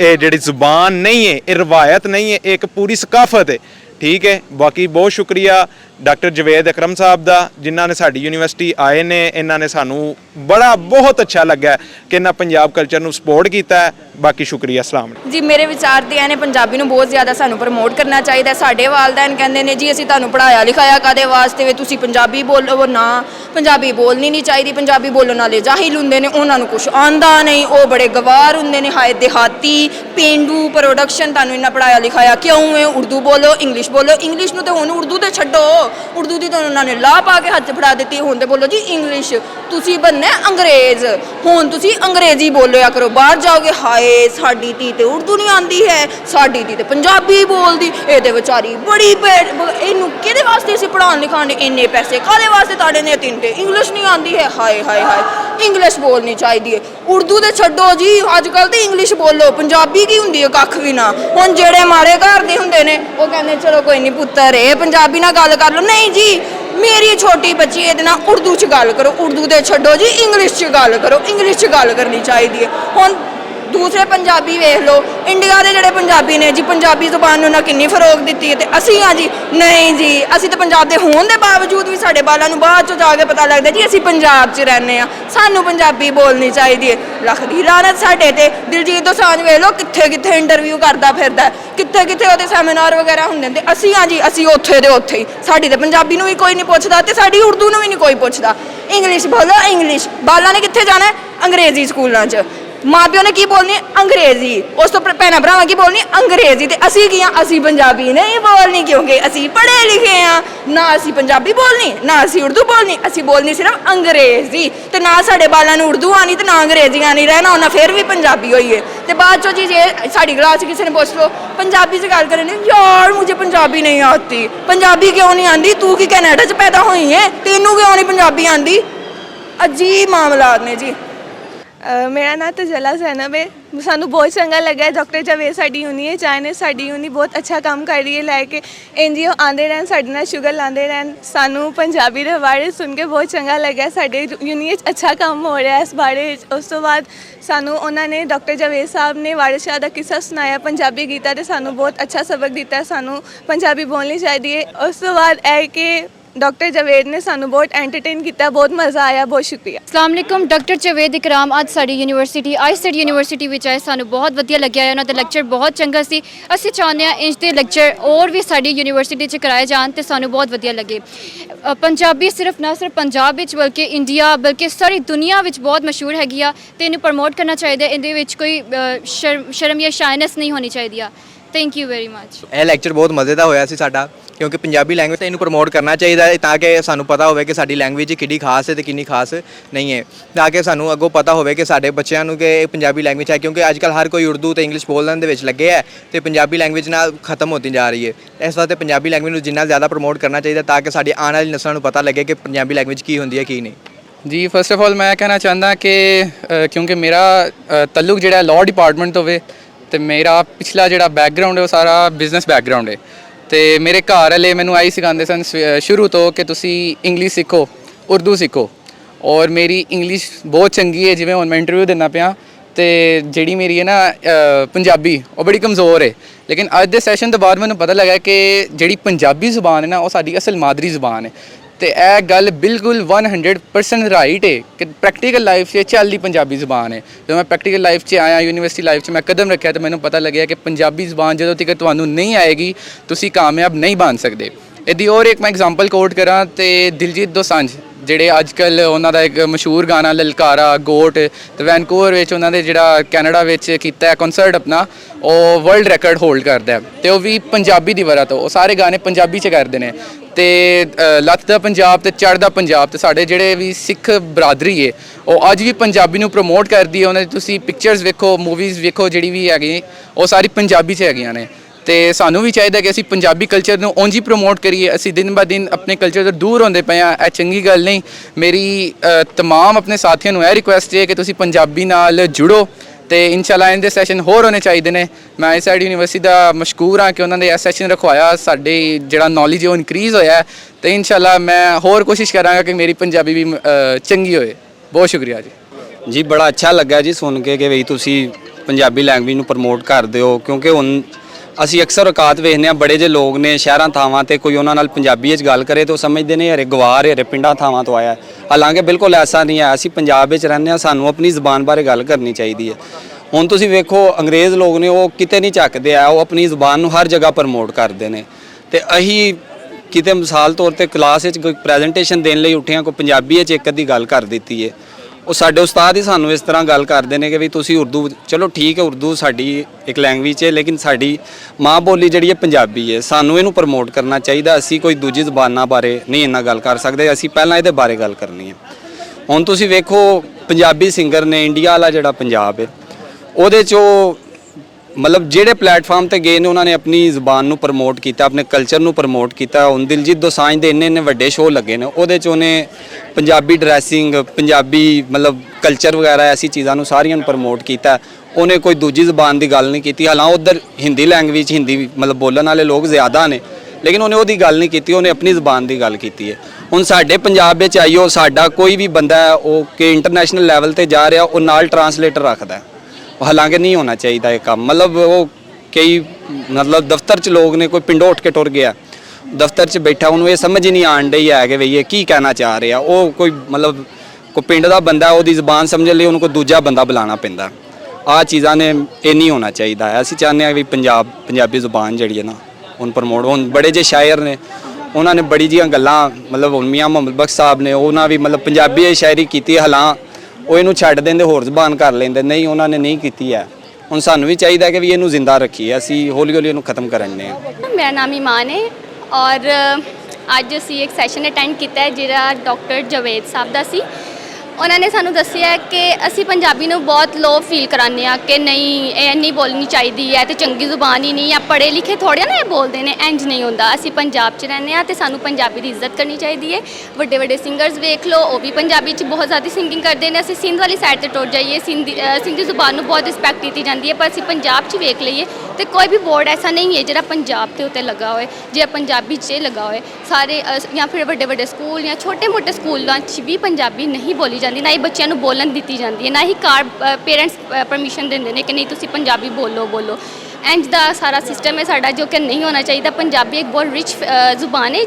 ਇਹ ਜਿਹੜੀ ਜ਼ੁਬਾਨ ਨਹੀਂ ਹੈ, ਇਹ ਰਵਾਇਤ ਨਹੀਂ ਹੈ, ਇਹ ਇੱਕ ਪੂਰੀ ਸਕਾਫਤ ਹੈ। ਠੀਕ ਹੈ, ਬਾਕੀ ਬਹੁਤ ਸ਼ੁਕਰੀਆ। ਡਾਕਟਰ ਜਵੇਦ ਅਕਰਮ ਸਾਹਿਬ ਦਾ, ਜਿਨ੍ਹਾਂ ਨੇ ਸਾਡੀ ਯੂਨੀਵਰਸਿਟੀ ਆਏ ਨੇ, ਇਹਨਾਂ ਨੇ ਸਾਨੂੰ ਬੜਾ ਬਹੁਤ ਅੱਛਾ ਲੱਗਾ ਕਿ ਇਹਨਾਂ ਪੰਜਾਬ ਕਲਚਰ ਨੂੰ ਸਪੋਰਟ ਕੀਤਾ ਹੈ। ਬਾਕੀ ਸ਼ੁਕਰੀਆ, ਅਸਲਾਮ ਜੀ, ਮੇਰੇ ਵਿਚਾਰ ਤੇ ਨੇ, ਪੰਜਾਬੀ ਨੂੰ ਬਹੁਤ ਜ਼ਿਆਦਾ ਸਾਨੂੰ ਪ੍ਰਮੋਟ ਕਰਨਾ ਚਾਹੀਦਾ ਸਾਡੇ ਵਾਲਦੈਨ ਕਹਿੰਦੇ ਨੇ ਜੀ, ਅਸੀਂ ਤੁਹਾਨੂੰ ਪੜਾਇਆ ਲਿਖਾਇਆ ਕਾਦੇ ਵਾਸਤੇ ਵੇ? ਤੁਸੀਂ ਪੰਜਾਬੀ ਬੋਲੋ ਨਾ। ਪੰਜਾਬੀ ਬੋਲਣੀ ਨਹੀਂ ਚਾਹੀਦੀ, ਪੰਜਾਬੀ ਬੋਲਣ ਵਾਲੇ ਜਾਹਿਲ ਹੁੰਦੇ ਨੇ, ਉਹਨਾਂ ਨੂੰ ਕੁਝ ਆਂਦਾ ਨਹੀਂ। ਉਹ ਬੜੇ ਗਵਾਰ ਹੁੰਦੇ ਨੇ, ਹਾਏ ਦਿਹਾਤੀ, ਪੇਂਡੂ ਪ੍ਰੋਡਕਸ਼ਨ ਤੁਹਾਨੂੰ ਇੰਨਾ ਪੜਾਇਆ ਲਿਖਾਇਆ ਕਿਉਂ ਹੈ ਉਰਦੂ ਬੋਲੋ ਇੰਗਲਿਸ਼ ਬੋਲੋ। ਇੰਗਲਿਸ਼ ਨੂੰ ਤੇ ਹੁਣ ਉਰਦੂ ਤੇ ਛੱਡੋ। ਉਰਦੂ ਦੀ ਤਾਂ ਉਹਨਾਂ ਨੇ ਲਾਹ ਪਾ ਕੇ ਹੱਥ ਫੜਾ ਦਿੱਤੀ, ਹੁਣ ਤੇ ਬੋਲੋ ਜੀ ਇੰਗਲਿਸ਼ ਤੁਸੀਂ ਬੰਨੇ ਅੰਗਰੇਜ਼। ਹੁਣ ਤੁਸੀਂ ਅੰਗਰੇਜ਼ੀ ਬੋਲਿਆ ਕਰੋ, ਬਾਹਰ ਜਾਓਗੇ, ਹਾਏ, ਸਾਡੀ ਧੀ ਤੇ ਉਰਦੂ ਨਹੀਂ ਆਂਦੀ ਹੈ, ਸਾਡੀ ਧੀ ਤੇ ਪੰਜਾਬੀ ਬੋਲਦੀ, ਇਹ ਤੇ ਵਿਚਾਰੀ ਬੜੀ ਇਹਨੂੰ ਕਿਹਦੇ ਵਾਸਤੇ ਅਸੀਂ ਪੜਾਉਣ ਲਿਖਾਉਣ, ਇੰਨੇ ਪੈਸੇ ਕਾਹਦੇ ਵਾਸਤੇ ਤੁਹਾਡੇ ਨੇ ਤਿੰਨ ਤੇ ਇੰਗਲਿਸ਼ ਨਹੀਂ ਆਂਦੀ ਹੈ? ਹਾਏ ਹਾਏ ਹਾਏ ਇੰਗਲਿਸ਼ ਬੋਲਣੀ ਚਾਹੀਦੀ ਹੈ। ਉਰਦੂ ਤੇ ਛੱਡੋ ਜੀ ਅੱਜ ਕੱਲ ਤੇ ਇੰਗਲਿਸ਼ ਬੋਲੋ, ਪੰਜਾਬੀ ਕੀ ਹੁੰਦੀ ਹੈ ਕੱਖ ਵੀ ਨਾ। ਹੁਣ ਜਿਹੜੇ ਮਾਰੇ ਘਰ ਦੇ ਹੁੰਦੇ ਨੇ, ਉਹ ਕਹਿੰਦੇ, ਚਲੋ ਕੋਈ ਨਹੀਂ ਪੁੱਤਰ, ਇਹ ਪੰਜਾਬੀ ਨਾਲ ਗੱਲ ਕਰ ਲਓ ਨਹੀਂ ਜੀ, ਮੇਰੀ ਛੋਟੀ ਬੱਚੀ ਇਹਦੇ ਨਾਲ ਉਰਦੂ 'ਚ ਗੱਲ ਕਰੋ, ਉਰਦੂ ਦੇ ਛੱਡੋ ਜੀ ਇੰਗਲਿਸ਼ 'ਚ ਗੱਲ ਕਰੋ ਇੰਗਲਿਸ਼ 'ਚ ਗੱਲ ਕਰਨੀ ਚਾਹੀਦੀ ਹੈ। ਹੁਣ ਦੂਸਰੇ ਪੰਜਾਬੀ ਵੇਖ ਲਓ, ਇੰਡੀਆ ਦੇ ਜਿਹੜੇ ਪੰਜਾਬੀ ਨੇ ਜੀ, ਪੰਜਾਬੀ ਜ਼ੁਬਾਨ ਨੂੰ ਉਹਨਾਂ ਕਿੰਨੀ ਫਰੋਗ ਦਿੱਤੀ ਹੈ ਤੇ ਅਸੀਂ ਹਾਂ ਜੀ, ਨਹੀਂ ਜੀ, ਅਸੀਂ ਤਾਂ ਪੰਜਾਬ ਦੇ ਹੋਣ ਦੇ ਬਾਵਜੂਦ ਵੀ ਸਾਡੇ ਬਾਲਾਂ ਨੂੰ ਬਾਅਦ ਚੋਂ ਜਾ ਕੇ ਪਤਾ ਲੱਗਦਾ ਜੀ, ਅਸੀਂ ਪੰਜਾਬ 'ਚ ਰਹਿੰਦੇ ਆ ਸਾਨੂੰ ਪੰਜਾਬੀ ਬੋਲਣੀ ਚਾਹੀਦੀ ਹੈ। ਲੱਖ ਦੀ ਲਾਨਤ ਸਾਡੇ ਤੇ, ਦਿਲਜੀਤ ਦੋਸਾਂਝ ਵੇਖ ਲਓ ਕਿੱਥੇ ਕਿੱਥੇ ਇੰਟਰਵਿਊ ਕਰਦਾ ਫਿਰਦਾ ਕਿੱਥੇ ਕਿੱਥੇ ਉਹਦੇ ਸੈਮੀਨਾਰ ਵਗੈਰਾ ਹੁੰਦੇ ਨੇ ਤੇ ਅਸੀਂ ਹਾਂ ਜੀ, ਅਸੀਂ ਉੱਥੇ ਦੇ ਉੱਥੇ ਹੀ। ਸਾਡੀ ਤੇ ਪੰਜਾਬੀ ਨੂੰ ਵੀ ਕੋਈ ਨਹੀਂ ਪੁੱਛਦਾ ਤੇ ਸਾਡੀ ਉਰਦੂ ਨੂੰ ਵੀ ਨਹੀਂ ਕੋਈ ਪੁੱਛਦਾ। ਇੰਗਲਿਸ਼ ਬੋਲੋ ਇੰਗਲਿਸ਼ ਬਾਲਾਂ ਨੇ ਕਿੱਥੇ ਜਾਣਾ ਅੰਗਰੇਜ਼ੀ ਸਕੂਲਾਂ 'ਚ। ਮਾਪਿਓ ਨੇ ਕੀ ਬੋਲਣੀ? ਹੈ? ਅੰਗਰੇਜ਼ੀ। ਉਸ ਤੋਂ ਭੈਣਾਂ ਭਰਾਵਾਂ ਕੀ ਬੋਲਣੀ? ਹੈ? ਅੰਗਰੇਜ਼ੀ। ਤੇ ਅਸੀਂ ਕੀ ਹਾਂ ਅਸੀਂ ਪੰਜਾਬੀ। ਨਹੀਂ ਬੋਲਣੀ ਕਿਉਂਕਿ ਅਸੀਂ ਪੜ੍ਹੇ ਲਿਖੇ ਆ। ਨਾ ਅਸੀਂ ਪੰਜਾਬੀ ਬੋਲਣੀ, ਨਾ ਅਸੀਂ ਉਰਦੂ ਬੋਲਣੀ। ਅਸੀਂ ਬੋਲਣੀ ਸਿਰਫ ਅੰਗਰੇਜ਼ੀ। ਤੇ ਨਾ ਸਾਡੇ ਬਾਲਾਂ ਨੂੰ ਉਰਦੂ ਆਣੀ ਤੇ ਨਾ ਅੰਗਰੇਜ਼ੀ ਆਣੀ ਰਹਿਣਾ ਉਹਨਾਂ ਫਿਰ ਵੀ ਪੰਜਾਬੀ ਹੋਈਏ। ਤੇ ਬਾਅਦ ਚੋਂ ਜੀ ਜੇ ਸਾਡੀ ਕਲਾਸ 'ਚ ਕਿਸੇ ਨੇ ਪੁੱਛ ਲਓ, ਪੰਜਾਬੀ 'ਚ ਗੱਲ ਕਰਨੀ, ਯਾਰ ਮੁਝੇ ਪੰਜਾਬੀ ਨਹੀਂ ਆਤੀ। ਪੰਜਾਬੀ ਕਿਉਂ ਨਹੀਂ ਆਂਦੀ? ਤੂੰ ਕੀ ਕੈਨੇਡਾ 'ਚ ਪੈਦਾ ਹੋਈ ਹੈ? ਤੈਨੂੰ ਕਿਉਂ ਨਹੀਂ ਪੰਜਾਬੀ ਆਂਦੀ? ਅਜੀਬ ਮਾਮਲਾਤ ਨੇ ਜੀ। ਅ, ਮੇਰਾ ਨਾਮ ਤਜਲਾ ਜ਼ੈਨਬ ਹੈ ਸਾਨੂੰ ਬਹੁਤ ਚੰਗਾ ਲੱਗਾ ਡਾਕਟਰ ਜਵੇਦ ਸਾਡੀ ਯੂਨੀ ਹੈ ਚਾਹਨੇ ਸਾਡੀ ਯੂਨੀ ਬਹੁਤ ਅੱਛਾ ਕੰਮ ਕਰ ਰਹੀ ਹੈ। ਲੈ ਕੇ ਐਨਜੀਓ ਆਂਦੇ ਰਹਿਣ ਸਾਡੇ ਨਾਲ ਸ਼ੁਗਰ ਲਾਉਂਦੇ ਰਹਿਣ। ਸਾਨੂੰ ਪੰਜਾਬੀ ਦੇ ਬਾਰੇ ਸੁਣ ਕੇ ਬਹੁਤ ਚੰਗਾ ਲੱਗਾ ਸਾਡੇ ਯੂਨੀ ਵਿੱਚ ਅੱਛਾ ਕੰਮ ਹੋ ਰਿਹਾ ਹੈ ਇਸ ਬਾਰੇ। ਵਿੱਚ। ਉਸ ਤੋਂ ਬਾਅਦ ਸਾਨੂੰ ਉਹਨਾਂ ਨੇ ਡਾਕਟਰ ਜਵੇਦ ਸਾਹਿਬ ਨੇ ਵਾਰਿਸ ਸ਼ਾਹ ਦਾ ਕਿੱਸਾ ਸੁਣਾਇਆ ਪੰਜਾਬੀ ਗੀਤਾ ਤੇ ਸਾਨੂੰ ਬਹੁਤ ਅੱਛਾ ਸਬਕ ਦਿੱਤਾ। ਸਾਨੂੰ ਪੰਜਾਬੀ ਬੋਲਣੀ ਚਾਹੀਦੀ ਹੈ। ਉਸ ਤੋਂ ਬਾਅਦ ਇਹ ਕਿ ਡਾਕਟਰ ਜਵੇਦ ਨੇ ਸਾਨੂੰ ਬਹੁਤ ਐਂਟਰਟੇਨ ਕੀਤਾ, ਬਹੁਤ ਮਜ਼ਾ ਆਇਆ, ਬਹੁਤ ਸ਼ੁਕਰੀਆ। ਅਸਲਾਮ ਅਲੈਕੁਮ, ਡਾਕਟਰ ਜਵੇਦ ਇਕਰਾਮ, ਅੱਜ ਸਾਡੀ ਯੂਨੀਵਰਸਿਟੀ ਆਈ ਆਈਸੈਟ ਯੂਨੀਵਰਸਿਟੀ ਵਿੱਚ ਆਏ, ਸਾਨੂੰ ਬਹੁਤ ਵਧੀਆ ਲੱਗਿਆ ਉਹਨਾਂ ਦਾ ਲੈਕਚਰ ਬਹੁਤ ਚੰਗਾ ਸੀ। ਅਸੀਂ ਚਾਹੁੰਦੇ ਹਾਂ ਇੰਜ ਦੇ ਲੈਕਚਰ ਹੋਰ ਵੀ ਸਾਡੀ ਯੂਨੀਵਰਸਿਟੀ 'ਚ ਕਰਾਏ ਜਾਣ ਤੇ ਸਾਨੂੰ ਬਹੁਤ ਵਧੀਆ ਲੱਗੇ। ਪੰਜਾਬੀ ਸਿਰਫ ਨਾ ਸਿਰਫ ਪੰਜਾਬ ਵਿੱਚ ਬਲਕਿ ਇੰਡੀਆ, ਬਲਕਿ ਸਾਰੀ ਦੁਨੀਆ ਵਿੱਚ ਬਹੁਤ ਮਸ਼ਹੂਰ ਹੈਗੀ ਆ ਤੇ ਇਹਨੂੰ ਪ੍ਰਮੋਟ ਕਰਨਾ ਚਾਹੀਦਾ ਇਹਦੇ ਵਿੱਚ ਕੋਈ ਸ਼ਰਮ ਸ਼ਰਮ ਜਾਂ ਸ਼ਾਈਨੈਸ ਨਹੀਂ ਹੋਣੀ ਚਾਹੀਦੀ ਆ। ਥੈਂਕ ਯੂ ਵੈਰੀ ਮੱਚ ਇਹ ਲੈਕਚਰ ਬਹੁਤ ਮਜ਼ੇ ਦਾ ਹੋਇਆ ਸੀ ਸਾਡਾ ਕਿਉਂਕਿ ਪੰਜਾਬੀ ਲੈਂਗੁਏਜ ਤੇ ਇਹਨੂੰ ਪ੍ਰਮੋਟ ਕਰਨਾ ਚਾਹੀਦਾ ਹੈ ਤਾਂ ਕਿ ਸਾਨੂੰ ਪਤਾ ਹੋਵੇ ਕਿ ਸਾਡੀ ਲੈਂਗੁਏਜ ਕਿੰਨੀ ਖਾਸ ਹੈ ਤੇ ਕਿੰਨੀ ਖਾਸ ਨਹੀਂ ਹੈ। ਤਾਂ ਕਿ ਸਾਨੂੰ ਅੱਗੋਂ ਪਤਾ ਹੋਵੇ ਕਿ ਸਾਡੇ ਬੱਚਿਆਂ ਨੂੰ ਕਿ ਇਹ ਪੰਜਾਬੀ ਲੈਂਗੁਏਜ ਹੈ ਕਿਉਂਕਿ ਅੱਜ ਕੱਲ੍ਹ ਹਰ ਕੋਈ ਉਰਦੂ ਤੇ ਇੰਗਲਿਸ਼ ਬੋਲਣ ਦੇ ਵਿੱਚ ਲੱਗੇ ਹੈ ਤੇ ਪੰਜਾਬੀ ਲੈਂਗੁਏਜ ਨਾਲ ਖਤਮ ਹੁੰਦੀ ਜਾ ਰਹੀ ਹੈ। ਇਸ ਵਾਸਤੇ ਪੰਜਾਬੀ ਲੈਂਗੁਏਜ ਨੂੰ ਜਿੰਨਾ ਜ਼ਿਆਦਾ ਪ੍ਰਮੋਟ ਕਰਨਾ ਚਾਹੀਦਾ ਤਾਂ ਕਿ ਸਾਡੀ ਆਉਣ ਵਾਲੀ ਨਸਲਾਂ ਨੂੰ ਪਤਾ ਲੱਗੇ ਕਿ ਪੰਜਾਬੀ ਲੈਂਗੁਏਜ ਕੀ ਹੁੰਦੀ ਹੈ ਕੀ ਨਹੀਂ। ਜੀ ਫਸਟ ਆਫ ਆਲ ਮੈਂ ਕਹਿਣਾ ਚਾਹੁੰਦਾ ਕਿ ਅ, ਕਿਉਂਕਿ ਮੇਰਾ ਅ, ਤਾਲੁਕ ਜਿਹੜਾ ਲਾਅ ਡਿਪਾਰਟਮੈਂਟ ਤੋਂ ਹੋਵੇ ਤੇ ਮੇਰਾ ਪਿਛਲਾ ਜਿਹੜਾ ਬੈਕਗ੍ਰਾਉਂਡ ਹੈ, ਉਹ ਸਾਰਾ ਬਿਜ਼ਨਸ ਬੈਕਗ੍ਰਾਉਂਡ ਹੈ। ਤੇ ਮੇਰੇ ਘਰ ਵਾਲੇ ਮੈਨੂੰ ਆਈ ਸਿਖਾਉਂਦੇ ਸਨ ਸ਼ੁਰੂ ਤੋਂ ਕਿ ਤੁਸੀਂ ਇੰਗਲਿਸ਼ ਸਿੱਖੋ, ਉਰਦੂ ਸਿੱਖੋ। ਔਰ ਮੇਰੀ ਇੰਗਲਿਸ਼ ਬਹੁਤ ਚੰਗੀ ਹੈ, ਜਿਵੇਂ ਹੁਣ ਮੈਂ ਇੰਟਰਵਿਊ ਦਿੰਦਾ ਪਿਆ। ਤੇ ਜਿਹੜੀ ਮੇਰੀ ਹੈ ਨਾ ਪੰਜਾਬੀ, ਉਹ ਬੜੀ ਕਮਜ਼ੋਰ ਹੈ। ਲੇਕਿਨ ਅੱਜ ਦੇ ਸੈਸ਼ਨ ਤੋਂ ਬਾਅਦ ਮੈਨੂੰ ਪਤਾ ਲੱਗਾ ਕਿ ਜਿਹੜੀ ਪੰਜਾਬੀ ਜ਼ੁਬਾਨ ਹੈ ਨਾ, ਉਹ ਸਾਡੀ ਅਸਲ ਮਾਦਰੀ ਜ਼ੁਬਾਨ ਹੈ। ਤੇ ਇਹ ਗੱਲ ਬਿਲਕੁਲ 100% ਰਾਈਟ ਹੈ ਕਿ ਪ੍ਰੈਕਟੀਕਲ ਲਾਈਫ 'ਚ ਚੱਲਦੀ ਪੰਜਾਬੀ ਜ਼ੁਬਾਨ ਹੈ ਜਦੋਂ ਮੈਂ ਪ੍ਰੈਕਟੀਕਲ ਲਾਈਫ 'ਚ ਆਇਆ ਯੂਨੀਵਰਸਿਟੀ ਲਾਈਫ 'ਚ ਮੈਂ ਕਦਮ ਰੱਖਿਆ ਤਾਂ ਮੈਨੂੰ ਪਤਾ ਲੱਗਿਆ ਕਿ ਪੰਜਾਬੀ ਜ਼ੁਬਾਨ ਜਦੋਂ ਤੱਕ ਤੁਹਾਨੂੰ ਨਹੀਂ ਆਏਗੀ, ਤੁਸੀਂ ਕਾਮਯਾਬ ਨਹੀਂ ਬਣ ਸਕਦੇ। ਇਹਦੀ ਹੋਰ ਇੱਕ ਮੈਂ ਐਗਜ਼ਾਮਪਲ ਕੋਟ ਕਰਾਂ ਤੇ ਦਿਲਜੀਤ ਦੋਸਾਂਝ, ਜਿਹੜੇ ਅੱਜ ਕੱਲ ਉਹਨਾਂ ਦਾ ਇੱਕ ਮਸ਼ਹੂਰ ਗਾਣਾ ਲਲਕਾਰਾ, ਗੋਟ ਤੇ ਵੈਨਕੂਵਰ ਵਿੱਚ ਉਹਨਾਂ ਦੇ ਜਿਹੜਾ ਕੈਨੇਡਾ ਵਿੱਚ ਕੀਤਾ ਹੈ ਕਨਸਰਟ ਆਪਣਾ, ਉਹ ਵਰਲਡ ਰਿਕਾਰਡ ਹੋਲਡ ਕਰਦਾ ਹੈ। ਤੇ ਉਹ ਵੀ ਪੰਜਾਬੀ ਦੀ ਵਜ੍ਹਾ ਤੋਂ, ਉਹ ਸਾਰੇ ਗਾਣੇ ਪੰਜਾਬੀ ਚ ਕਰਦੇ ਨੇ। ਤੇ ਅ, ਲੱਤ ਦਾ ਪੰਜਾਬ ਤੇ ਚੜ੍ਹਦਾ ਪੰਜਾਬ ਤੇ ਸਾਡੇ ਜਿਹੜੇ ਵੀ ਸਿੱਖ ਬਰਾਦਰੀ ਹੈ ਉਹ ਅੱਜ ਵੀ ਪੰਜਾਬੀ ਨੂੰ ਪ੍ਰਮੋਟ ਕਰਦੀ ਹੈ ਉਹਨਾਂ ਦੀ ਤੁਸੀਂ ਪਿਕਚਰਸ ਵੇਖੋ ਮੂਵੀਜ਼ ਵੇਖੋ ਜਿਹੜੀ ਵੀ ਹੈਗੀ ਉਹ ਸਾਰੀ ਪੰਜਾਬੀ ਚ ਹੈਗੀਆਂ ਨੇ। ਤੇ ਸਾਨੂੰ ਵੀ ਚਾਹੀਦਾ ਕਿ ਅਸੀਂ ਪੰਜਾਬੀ ਕਲਚਰ ਨੂੰ ਉਂਝ ਹੀ ਪ੍ਰਮੋਟ ਕਰੀਏ ਅਸੀਂ ਦਿਨ ਬਾ ਦਿਨ ਆਪਣੇ ਕਲਚਰ ਤੋਂ ਦੂਰ ਹੁੰਦੇ ਪਏ ਆ ਇਹ ਚੰਗੀ ਗੱਲ ਨਹੀਂ। ਮੇਰੀ ਅ, ਤਮਾਮ ਆਪਣੇ ਸਾਥੀਆਂ ਨੂੰ ਇਹ ਰਿਕੁਐਸਟ ਹੈ ਕਿ ਤੁਸੀਂ ਪੰਜਾਬੀ ਨਾਲ ਜੁੜੋ ਤੇ ਇਨਸ਼ਾਅੱਲਾ ਇਹਦੇ ਸੈਸ਼ਨ ਹੋਰ ਹੋਣੇ ਚਾਹੀਦੇ ਨੇ। ਮੈਂ ਸਾਈਡ ਯੂਨੀਵਰਸਿਟੀ ਦਾ ਮਸ਼ਕੂਰ ਹਾਂ ਕਿ ਉਹਨਾਂ ਨੇ ਇਹ ਸੈਸ਼ਨ ਰਖਵਾਇਆ। ਸਾਡੇ ਜਿਹੜਾ ਨੌਲੇਜ ਉਹ ਇਨਕਰੀਜ਼ ਹੋਇਆ ਹੈ। ਤੇ ਇਨਸ਼ਾਅੱਲਾ ਮੈਂ ਹੋਰ ਕੋਸ਼ਿਸ਼ ਕਰਾਂਗਾ ਕਿ ਮੇਰੀ ਪੰਜਾਬੀ ਵੀ ਚੰਗੀ ਹੋਏ। ਬਹੁਤ ਸ਼ੁਕਰੀਆ ਜੀ। ਜੀ, ਬੜਾ ਅੱਛਾ ਲੱਗਾ ਜੀ ਸੁਣ ਕੇ ਕਿ ਵੀ ਤੁਸੀਂ ਪੰਜਾਬੀ ਲੈਂਗੁਏਜ ਨੂੰ ਪ੍ਰਮੋਟ ਕਰਦੇ ਹੋ। ਕਿਉਂਕਿ ਹੁਣ ਅਸੀਂ ਅਕਸਰ ਔਕਾਤ ਵੇਖਦੇ ਹਾਂ, ਬੜੇ ਜੇ ਲੋਕ ਨੇ ਸ਼ਹਿਰਾਂ, ਥਾਵਾਂ ਤੇ ਕੋਈ ਉਹਨਾਂ ਨਾਲ ਪੰਜਾਬੀ ਵਿੱਚ ਗੱਲ ਕਰੇ ਤਾਂ ਉਹ ਸਮਝਦੇ ਨੇ, ਹਰੇ ਗਵਾਰ, ਹਰੇ ਪਿੰਡਾਂ, ਥਾਵਾਂ ਤੋਂ ਆਇਆ ਹਾਲਾਂਕਿ ਬਿਲਕੁਲ ਐਸਾ ਨਹੀਂ ਹੈ, ਅਸੀਂ ਪੰਜਾਬ ਵਿੱਚ ਰਹਿੰਦੇ ਹਾਂ, ਸਾਨੂੰ ਆਪਣੀ ਜ਼ੁਬਾਨ ਬਾਰੇ ਗੱਲ ਕਰਨੀ ਚਾਹੀਦੀ ਹੈ। ਹੁਣ ਤੁਸੀਂ ਵੇਖੋ, ਅੰਗਰੇਜ਼ ਲੋਕ ਨੇ ਉਹ ਕਿਤੇ ਨਹੀਂ ਚੱਕਦੇ ਆ, ਉਹ ਆਪਣੀ ਜ਼ੁਬਾਨ ਨੂੰ ਹਰ ਜਗ੍ਹਾ ਪ੍ਰਮੋਟ ਕਰਦੇ ਨੇ। ਤੇ ਅਸੀਂ ਕਿਤੇ ਮਿਸਾਲ ਤੌਰ ਤੇ ਕਲਾਸ ਵਿੱਚ ਕੋਈ ਪ੍ਰੈਜੈਂਟੇਸ਼ਨ ਦੇਣ ਲਈ ਉੱਠੇ ਹਾਂ, ਕੋਈ ਪੰਜਾਬੀ ਵਿੱਚ ਇੱਕ ਅੱਧੀ ਗੱਲ ਕਰ ਦਿੱਤੀ ਹੈ। ਉਹ ਸਾਡੇ ਉਸਤਾਦ ਹੀ ਸਾਨੂੰ ਇਸ ਤਰ੍ਹਾਂ ਗੱਲ ਕਰਦੇ ਨੇ ਕਿ ਵੀ ਤੁਸੀਂ ਉਰਦੂ, ਚਲੋ ਠੀਕ ਹੈ, ਉਰਦੂ ਸਾਡੀ ਇੱਕ ਲੈਂਗੁਏਜ ਹੈ, ਲੇਕਿਨ ਸਾਡੀ ਮਾਂ ਬੋਲੀ ਜਿਹੜੀ ਹੈ ਪੰਜਾਬੀ ਹੈ। ਸਾਨੂੰ ਇਹਨੂੰ ਪ੍ਰਮੋਟ ਕਰਨਾ ਚਾਹੀਦਾ। ਅਸੀਂ ਕੋਈ ਦੂਜੀ ਜ਼ਬਾਨਾਂ ਬਾਰੇ ਨਹੀਂ ਇੰਨਾ ਗੱਲ ਕਰ ਸਕਦੇ। ਅਸੀਂ ਪਹਿਲਾਂ ਇਹਦੇ ਬਾਰੇ ਗੱਲ ਕਰਨੀ ਹੈ। ਹੁਣ ਤੁਸੀਂ ਵੇਖੋ, ਪੰਜਾਬੀ ਸਿੰਗਰ ਨੇ ਇੰਡੀਆ ਵਾਲਾ ਜਿਹੜਾ ਪੰਜਾਬ ਹੈ, ਉਹਦੇ 'ਚ ਉਹ ਮਤਲਬ ਜਿਹੜੇ ਪਲੇਟਫਾਰਮ ਤੇ ਗਏ ਨੇ, ਉਹਨਾਂ ਨੇ ਆਪਣੀ ਜ਼ੁਬਾਨ ਨੂੰ ਪ੍ਰਮੋਟ ਕੀਤਾ, ਆਪਣੇ ਕਲਚਰ ਨੂੰ ਪ੍ਰਮੋਟ ਕੀਤਾ। ਹੁਣ ਦਿਲਜੀਤ ਦੋਸਾਂਝ ਦੇ ਇੰਨੇ ਇੰਨੇ ਵੱਡੇ ਸ਼ੋਅ ਲੱਗੇ ਨੇ, ਉਹਦੇ 'ਚ ਉਹਨੇ ਪੰਜਾਬੀ ਡਰੈਸਿੰਗ ਪੰਜਾਬੀ ਮਤਲਬ ਕਲਚਰ ਵਗੈਰਾ, ਐਸੀ ਚੀਜ਼ਾਂ ਨੂੰ ਸਾਰੀਆਂ ਨੂੰ ਪ੍ਰਮੋਟ ਕੀਤਾ। ਉਹਨੇ ਕੋਈ ਦੂਜੀ ਜ਼ੁਬਾਨ ਦੀ ਗੱਲ ਨਹੀਂ ਕੀਤੀ। ਹਾਲਾਂ ਉਧਰ ਹਿੰਦੀ ਲੈਂਗੁਏਜ ਹਿੰਦੀ ਮਤਲਬ ਬੋਲਣ ਵਾਲੇ ਲੋਕ ਜ਼ਿਆਦਾ ਨੇ, ਲੇਕਿਨ ਉਹਨੇ ਉਹਦੀ ਗੱਲ ਨਹੀਂ ਕੀਤੀ, ਉਹਨੇ ਆਪਣੀ ਜ਼ੁਬਾਨ ਦੀ ਗੱਲ ਕੀਤੀ ਹੈ। ਹੁਣ ਸਾਡੇ ਪੰਜਾਬ ਵਿੱਚ ਆਈਓ, ਸਾਡਾ ਕੋਈ ਵੀ ਬੰਦਾ ਉਹ ਕਿ ਇੰਟਰਨੈਸ਼ਨਲ ਲੈਵਲ ਤੇ ਜਾ ਰਿਹਾ, ਉਹ ਨਾਲ ਟਰਾਂਸਲੇਟਰ ਰੱਖਦਾ ਹਾਲਾਂਕਿ ਨਹੀਂ ਹੋਣਾ ਚਾਹੀਦਾ ਇਹ ਕੰਮ। ਮਤਲਬ ਉਹ ਕਈ, ਮਤਲਬ ਦਫ਼ਤਰ 'ਚ ਲੋਕ ਨੇ, ਕੋਈ ਪਿੰਡੋਂ ਉੱਠ ਕੇ ਟੁਰ ਗਿਆ, ਦਫ਼ਤਰ 'ਚ ਬੈਠਾ, ਉਹਨੂੰ ਇਹ ਸਮਝ ਹੀ ਨਹੀਂ ਆਣ ਡਈ ਹੈ ਕਿ ਵੀ ਇਹ ਕੀ ਕਹਿਣਾ ਚਾਹ ਰਿਹਾ। ਉਹ ਕੋਈ, ਮਤਲਬ ਕੋਈ ਪਿੰਡ ਦਾ ਬੰਦਾ, ਉਹਦੀ ਜ਼ੁਬਾਨ ਸਮਝਣ ਲਈ ਉਹਨੂੰ ਕੋਈ ਦੂਜਾ ਬੰਦਾ ਬੁਲਾਉਣਾ ਪੈਂਦਾ। ਆਹ ਚੀਜ਼ਾਂ ਨੇ, ਇਹ ਨਹੀਂ ਹੋਣਾ ਚਾਹੀਦਾ। ਹੈ ਅਸੀਂ ਚਾਹੁੰਦੇ ਹਾਂ ਵੀ ਪੰਜਾਬ, ਪੰਜਾਬੀ ਜ਼ੁਬਾਨ ਜਿਹੜੀ ਹੈ ਨਾ ਹੁਣ ਪ੍ਰਮੋਟ ਹੋਣ ਬੜੇ ਜੇ ਸ਼ਾਇਰ ਨੇ, ਉਹਨਾਂ ਨੇ ਬੜੀ ਜੀਆਂ ਗੱਲਾਂ, ਮਤਲਬ ਹੁਣ ਮੀਆਂ ਮੁਹੰਮਦ ਬਖਸ਼ ਸਾਹਿਬ ਨੇ, ਉਹਨਾਂ ਵੀ ਮਤਲਬ ਪੰਜਾਬੀ ਸ਼ਾਇਰੀ ਕੀਤੀ ਹਾਲਾਂ ਉਹ ਇਹਨੂੰ ਛੱਡ ਦਿੰਦੇ, ਹੋਰ ਜ਼ਬਾਨ ਕਰ ਲੈਂਦੇ, ਨਹੀਂ, ਉਹਨਾਂ ਨੇ ਨਹੀਂ ਕੀਤੀ ਹੈ। ਹੁਣ ਸਾਨੂੰ ਵੀ ਚਾਹੀਦਾ ਕਿ ਵੀ ਇਹਨੂੰ ਜ਼ਿੰਦਾ ਰੱਖੀਏ, ਅਸੀਂ ਹੌਲੀ ਹੌਲੀ ਇਹਨੂੰ ਖਤਮ ਕਰਨ ਨੇ ਮੇਰਾ ਨਾਮ ਇਮਾਨ ਹੈ ਔਰ ਅੱਜ ਅਸੀਂ ਇੱਕ ਸੈਸ਼ਨ ਅਟੈਂਡ ਕੀਤਾ ਹੈ, ਜਿਹੜਾ ਡਾਕਟਰ ਜਵੇਦ ਸਾਹਿਬ ਦਾ ਸੀ। ਉਹਨਾਂ ਨੇ ਸਾਨੂੰ ਦੱਸਿਆ ਕਿ ਅਸੀਂ ਪੰਜਾਬੀ ਨੂੰ ਬਹੁਤ ਲੋ ਫੀਲ ਕਰਾਉਂਦੇ ਆ ਕਿ ਨਹੀਂ, ਇਹ ਨਹੀਂ ਬੋਲਣੀ ਚਾਹੀਦੀ ਹੈ ਤੇ ਚੰਗੀ ਜ਼ੁਬਾਨ ਹੀ ਨਹੀਂ ਆ ਪੜ੍ਹੇ ਲਿਖੇ ਥੋੜ੍ਹੇ ਨਾ ਇਹ ਬੋਲਦੇ ਨੇ ਇੰਜ ਨਹੀਂ ਹੁੰਦਾ। ਅਸੀਂ ਪੰਜਾਬ 'ਚ ਰਹਿੰਦੇ ਆ ਤੇ ਸਾਨੂੰ ਪੰਜਾਬੀ ਦੀ ਇੱਜ਼ਤ ਕਰਨੀ ਚਾਹੀਦੀ ਹੈ। ਵੱਡੇ ਵੱਡੇ ਸਿੰਗਰਸ ਵੇਖ ਲਓ, ਉਹ ਵੀ ਪੰਜਾਬੀ 'ਚ ਬਹੁਤ ਜ਼ਿਆਦਾ ਸਿੰਗਿੰਗ ਕਰਦੇ ਨੇ। ਅਸੀਂ ਸਿੰਧ ਵਾਲੀ ਸਾਈਡ ਤੇ ਟੁੱਟ ਜਾਈਏ, ਸਿੰਧੀ ਸਿੰਧੀ ਜ਼ੁਬਾਨ ਨੂੰ ਬਹੁਤ ਰਿਸਪੈਕਟ ਦਿੱਤੀ ਜਾਂਦੀ ਹੈ, ਪਰ ਅਸੀਂ ਪੰਜਾਬ 'ਚ ਵੇਖ ਲਈਏ ਤੇ ਕੋਈ ਵੀ ਬੋਰਡ ਐਸਾ ਨਹੀਂ ਹੈ ਜਿਹੜਾ ਪੰਜਾਬ ਦੇ ਉੱਤੇ ਲੱਗਾ ਹੋਵੇ ਜੇ ਪੰਜਾਬੀ 'ਚ ਲੱਗਾ ਹੋਵੇ ਸਾਰੇ ਜਾਂ ਫਿਰ ਵੱਡੇ ਵੱਡੇ ਸਕੂਲ ਜਾਂ ਛੋਟੇ ਮੋਟੇ ਸਕੂਲਾਂ 'ਚ ਵੀ ਪੰਜਾਬੀ ਨਹੀਂ ਬੋਲੀ ਜਾਂਦੀ। ਨਾ ਹੀ ਬੱਚਿਆਂ ਨੂੰ ਬੋਲਣ ਦਿੱਤੀ ਜਾਂਦੀ ਹੈ, ਨਾ ਹੀ ਕਾਰ ਪੇਰੈਂਟਸ ਪਰਮਿਸ਼ਨ ਦਿੰਦੇ ਨੇ ਕਿ ਨਹੀਂ ਤੁਸੀਂ ਪੰਜਾਬੀ ਬੋਲੋ ਬੋਲੋ। ਇੰਜ ਦਾ ਸਾਰਾ ਸਿਸਟਮ ਹੈ ਸਾਡਾ ਜੋ ਕਿ ਨਹੀਂ ਹੋਣਾ ਚਾਹੀਦਾ। ਪੰਜਾਬੀ ਇੱਕ ਬਹੁਤ ਰਿਚ ਜ਼ੁਬਾਨ ਹੈ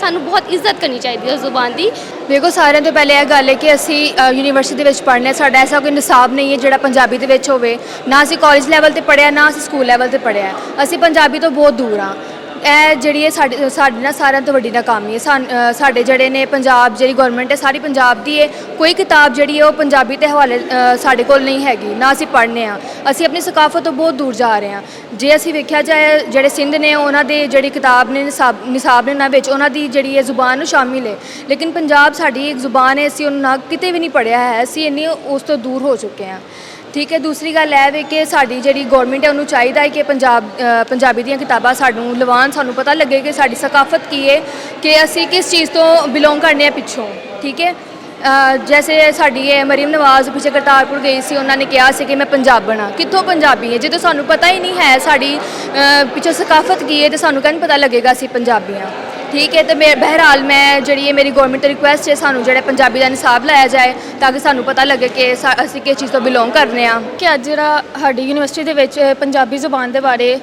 ਸਾਨੂੰ ਬਹੁਤ ਇੱਜ਼ਤ ਕਰਨੀ ਚਾਹੀਦੀ ਹੈ ਉਸ ਜ਼ੁਬਾਨ ਦੀ। ਦੇਖੋ, ਸਾਰਿਆਂ ਤੋਂ ਪਹਿਲੇ ਇਹ ਗੱਲ ਹੈ ਕਿ ਅਸੀਂ ਯੂਨੀਵਰਸਿਟੀ ਦੇ ਵਿੱਚ ਪੜ੍ਹਨੇ ਸਾਡਾ ਐਸਾ ਕੋਈ ਨਿਸਾਬ ਨਹੀਂ ਹੈ ਜਿਹੜਾ ਪੰਜਾਬੀ ਦੇ ਵਿੱਚ ਹੋਵੇ। ਨਾ ਅਸੀਂ ਕਾਲਜ ਲੈਵਲ ਤੇ ਪੜ੍ਹਿਆ, ਨਾ ਅਸੀਂ ਸਕੂਲ ਲੈਵਲ ਤੇ ਪੜ੍ਹਿਆ। ਅਸੀਂ ਪੰਜਾਬੀ ਤੋਂ ਬਹੁਤ ਦੂਰ ਆ ਇਹ ਜਿਹੜੀ ਹੈ ਸਾਡੇ ਸਾਡੇ ਨਾਲ ਸਾਰਿਆਂ ਤੋਂ ਵੱਡੀ ਨਾਕਾਮੀ ਹੈ। ਸਾਨ- ਸਾਡੇ ਜਿਹੜੇ ਨੇ ਪੰਜਾਬ ਜਿਹੜੀ ਗਵਰਨਮੈਂਟ ਹੈ, ਸਾਰੀ ਪੰਜਾਬ ਦੀ ਹੈ ਕੋਈ ਕਿਤਾਬ ਜਿਹੜੀ ਹੈ ਉਹ ਪੰਜਾਬੀ ਦੇ ਹਵਾਲੇ ਸਾਡੇ ਕੋਲ ਨਹੀਂ ਹੈਗੀ, ਨਾ ਅਸੀਂ ਪੜ੍ਹਨੇ ਆ। ਅਸੀਂ ਆਪਣੀ ਸਕਾਫਤ ਤੋਂ ਬਹੁਤ ਦੂਰ ਜਾ ਰਹੇ ਹਾਂ। ਜੇ ਅਸੀਂ ਵੇਖਿਆ ਜਾਏ, ਜਿਹੜੇ ਸਿੰਧ ਨੇ, ਉਹਨਾਂ ਦੇ ਜਿਹੜੀ ਕਿਤਾਬ ਨੇ, ਨਿਸਾਬ ਨਿਸਾਬ ਨੇ ਉਹਨਾਂ ਵਿੱਚ, ਉਹਨਾਂ ਦੀ ਜਿਹੜੀ ਹੈ ਜ਼ੁਬਾਨ ਨੂੰ ਸ਼ਾਮਿਲ ਹੈ। ਲੇਕਿਨ ਪੰਜਾਬ ਸਾਡੀ ਇੱਕ ਜ਼ੁਬਾਨ ਹੈ, ਅਸੀਂ ਉਹਨੂੰ ਨਾ ਕਿਤੇ ਵੀ ਨਹੀਂ ਪੜ੍ਹਿਆ ਹੈ, ਅਸੀਂ ਇੰਨੀ ਉਸ ਤੋਂ ਦੂਰ ਹੋ ਚੁੱਕੇ ਹਾਂ। ਠੀਕ ਹੈ, ਦੂਸਰੀ ਗੱਲ ਇਹ ਵੇ ਕਿ ਸਾਡੀ ਜਿਹੜੀ ਗਵਰਨਮੈਂਟ ਹੈ ਉਹਨੂੰ ਚਾਹੀਦਾ ਹੈ ਕਿ ਪੰਜਾਬ ਪੰਜਾਬੀ ਦੀਆਂ ਕਿਤਾਬਾਂ ਸਾਨੂੰ ਲਵਾਉਣ, ਸਾਨੂੰ ਪਤਾ ਲੱਗੇ ਕਿ ਸਾਡੀ ਸਕਾਫਤ ਕੀ ਹੈ, ਕਿ ਅਸੀਂ ਕਿਸ ਚੀਜ਼ ਤੋਂ ਬਿਲੋਂਗ ਕਰਨੇ ਆ ਪਿੱਛੋਂ, ਠੀਕ ਹੈ। ਜੈਸੇ ਸਾਡੀ ਇਹ ਮਰੀਮ ਨਵਾਜ਼ ਪਿੱਛੇ ਕਰਤਾਰਪੁਰ ਗਈ ਸੀ ਉਹਨਾਂ ਨੇ ਕਿਹਾ ਸੀ ਕਿ ਮੈਂ ਪੰਜਾਬਣ ਹਾਂ। ਕਿੱਥੋਂ ਪੰਜਾਬੀ ਹੈ? ਜਦੋਂ ਸਾਨੂੰ ਪਤਾ ਹੀ ਨਹੀਂ ਹੈ ਸਾਡੀ ਅ, ਪਿੱਛੋਂ ਸਕਾਫਤ ਕੀ ਹੈ ਤੇ ਸਾਨੂੰ ਕਹਿੰਨ ਪਤਾ ਲੱਗੇਗਾ ਅਸੀਂ ਪੰਜਾਬੀ ਹਾਂ ਠੀਕ ਹੈ ਤੇ ਮੈਂ ਬਹਿਰਾਲ ਮੈਂ ਜਿਹੜੀ ਇਹ ਮੇਰੀ ਗਵਰਨਮੈਂਟ ਰਿਕੁਐਸਟ ਹੈ ਸਾਨੂੰ ਜਿਹੜਾ ਪੰਜਾਬੀ ਦਾ ਨਿਸਾਬ ਲਾਇਆ ਜਾਏ ਤਾਂ ਕਿ ਸਾਨੂੰ ਪਤਾ ਲੱਗੇ ਕਿ ਸਾ- ਅਸੀਂ ਕਿਸ ਚੀਜ਼ ਤੋਂ ਬਿਲੋਂਗ ਕਰਨੇ ਆ ਕਿ ਅੱਜ ਜਿਹੜਾ ਸਾਡੀ ਯੂਨੀਵਰਸਿਟੀ ਦੇ ਵਿੱਚ ਪੰਜਾਬੀ ਜ਼ੁਬਾਨ ਦੇ ਬਾਰੇ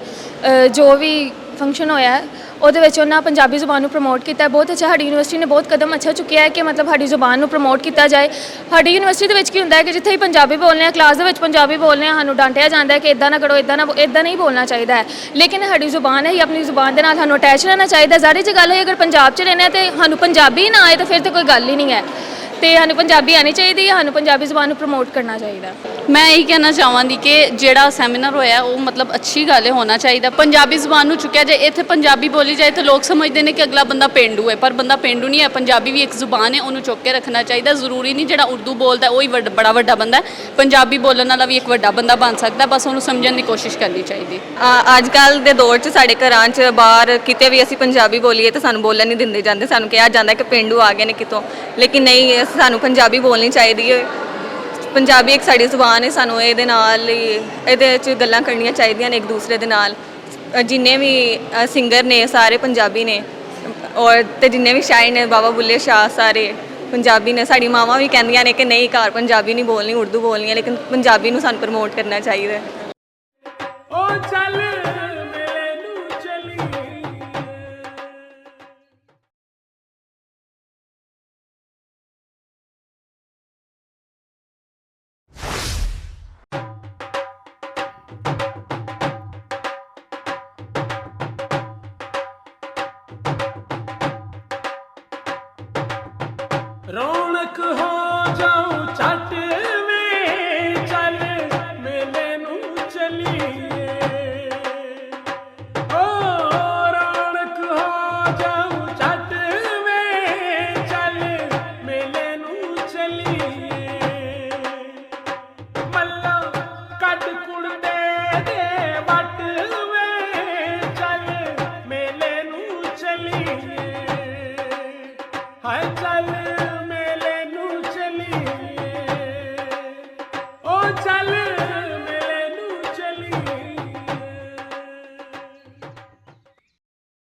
ਜੋ ਵੀ ਫੰਕਸ਼ਨ ਹੋਇਆ ਉਹਦੇ ਵਿੱਚ ਉਹਨਾਂ ਪੰਜਾਬੀ ਜ਼ੁਬਾਨ ਨੂੰ ਪ੍ਰਮੋਟ ਕੀਤਾ ਬਹੁਤ ਅੱਛਾ, ਸਾਡੀ ਯੂਨੀਵਰਸਿਟੀ ਨੇ ਬਹੁਤ ਕਦਮ ਅੱਛਾ ਚੁੱਕਿਆ ਹੈ ਕਿ ਮਤਲਬ ਸਾਡੀ ਜ਼ੁਬਾਨ ਨੂੰ ਪ੍ਰਮੋਟ ਕੀਤਾ ਜਾਏ। ਸਾਡੀ ਯੂਨੀਵਰਸਿਟੀ ਦੇ ਵਿੱਚ ਕੀ ਹੁੰਦਾ ਹੈ ਕਿ ਜਿੱਥੇ ਹੀ ਪੰਜਾਬੀ ਬੋਲਨੇ ਆ ਕਲਾਸ ਦੇ ਵਿੱਚ ਪੰਜਾਬੀ ਬੋਲਨੇ ਆ ਸਾਨੂੰ ਡਾਂਟਿਆ ਜਾਂਦਾ ਹੈ ਕਿ ਇਦਾਂ ਨਾ ਕਰੋ ਇਦਾਂ ਨਾ ਇਦਾਂ ਨਹੀਂ ਬੋਲਣਾ ਚਾਹੀਦਾ ਹੈ। ਲੇਕਿਨ ਸਾਡੀ ਜ਼ੁਬਾਨ ਹੈ ਹੀ ਆਪਣੀ ਜ਼ੁਬਾਨ ਦੇ ਨਾਲ ਸਾਨੂੰ ਅਟੈਚ ਰਹਿਣਾ ਚਾਹੀਦਾ ਜ਼ਾਰੀ ਜੀ ਗੱਲ ਹੈ, ਅਗਰ ਪੰਜਾਬ 'ਚ ਰਹਿੰਦੇ ਹਾਂ ਤੇ ਸਾਨੂੰ ਪੰਜਾਬੀ ਨਾ ਆਏ ਤਾਂ ਫਿਰ ਤਾਂ ਕੋਈ ਗੱਲ ਹੀ ਨਹੀਂ ਹੈ। ਤੇ ਸਾਨੂੰ ਪੰਜਾਬੀ ਆਣੀ ਚਾਹੀਦੀ ਹੈ ਸਾਨੂੰ ਪੰਜਾਬੀ ਜ਼ੁਬਾਨ ਨੂੰ ਪ੍ਰਮੋਟ ਕਰਨਾ ਚਾਹੀਦਾ। ਮੈਂ ਇਹੀ ਕਹਿਣਾ ਚਾਹਾਂਗੀ ਕਿ ਜਿਹੜਾ ਸੈਮੀਨਾਰ ਹੋਇਆ ਉਹ ਮਤਲਬ ਅੱਛੀ ਗੱਲ ਹੈ ਹੋਣਾ ਚਾਹੀਦਾ। ਪੰਜਾਬੀ ਜ਼ੁਬਾਨ ਨੂੰ ਚੁੱਕਿਆ ਜਾਏ ਇੱਥੇ ਪੰਜਾਬੀ ਬੋਲੀ ਜਾਏ ਤਾਂ ਲੋਕ ਸਮਝਦੇ ਨੇ ਕਿ ਅਗਲਾ ਬੰਦਾ ਪੇਂਡੂ ਹੈ ਪਰ ਬੰਦਾ ਪੇਂਡੂ ਨਹੀਂ ਹੈ ਪੰਜਾਬੀ ਵੀ ਇੱਕ ਜ਼ੁਬਾਨ ਹੈ ਉਹਨੂੰ ਚੁੱਕ ਕੇ ਰੱਖਣਾ ਚਾਹੀਦਾ। ਜ਼ਰੂਰੀ ਨਹੀਂ ਜਿਹੜਾ ਉਰਦੂ ਬੋਲਦਾ ਉਹ ਹੀ ਵੱਡ- ਬੜਾ ਵੱਡਾ ਬੰਦਾ ਹੈ ਪੰਜਾਬੀ ਬੋਲਣ ਵਾਲਾ ਵੀ ਇੱਕ ਵੱਡਾ ਬੰਦਾ ਬਣ ਸਕਦਾ ਬਸ ਉਹਨੂੰ ਸਮਝਣ ਦੀ ਕੋਸ਼ਿਸ਼ ਕਰਨੀ ਚਾਹੀਦੀ। ਅੱਜ ਕੱਲ ਦੇ ਦੌਰ 'ਚ ਸਾਡੇ ਘਰਾਂ 'ਚ ਬਾਹਰ ਕਿਤੇ ਵੀ ਅਸੀਂ ਪੰਜਾਬੀ ਬੋਲੀਏ ਤਾਂ ਸਾਨੂੰ ਬੋਲਣ ਨਹੀਂ ਦਿੰਦੇ ਜਾਂਦੇ ਸਾਨੂੰ ਕਿਹਾ ਜਾਂਦਾ ਕਿ ਪਿੰਡੂ ਆ ਗਏ ਨੇ ਕਿਤੋਂ। ਲੇਕਿਨ ਨਹੀਂ ਸਾਨੂੰ ਪੰਜਾਬੀ ਬੋਲਣੀ ਚਾਹੀਦੀ ਹੈ। ਪੰਜਾਬੀ ਇੱਕ ਸਾਡੀ ਜ਼ੁਬਾਨ ਹੈ, ਸਾਨੂੰ ਇਹਦੇ ਨਾਲ ਹੀ ਇਹਦੇ 'ਚ ਗੱਲਾਂ ਕਰਨੀਆਂ ਚਾਹੀਦੀਆਂ ਨੇ ਇੱਕ ਦੂਸਰੇ ਦੇ ਨਾਲ। ਜਿੰਨੇ ਵੀ ਸਿੰਗਰ ਨੇ, ਸਾਰੇ ਪੰਜਾਬੀ ਨੇ। ਔਰ ਤੇ ਜਿੰਨੇ ਵੀ ਸ਼ਾਇਰ ਨੇ, ਬਾਬਾ ਬੁੱਲੇ ਸ਼ਾਹ ਸਾਰੇ ਪੰਜਾਬੀ ਨੇ, ਸਾਡੀ ਮਾਵਾਂ ਵੀ ਕਹਿੰਦੀਆਂ ਨੇ ਕਿ ਨਹੀਂ ਘਰ ਪੰਜਾਬੀ ਨਹੀਂ ਬੋਲਣੀ, ਉਰਦੂ ਬੋਲਣੀ ਹੈ, ਲੇਕਿਨ ਪੰਜਾਬੀ ਨੂੰ ਸਾਨੂੰ ਪ੍ਰਮੋਟ ਕਰਨਾ ਚਾਹੀਦਾ ਹੈ। ਉਹ ਚੱਲ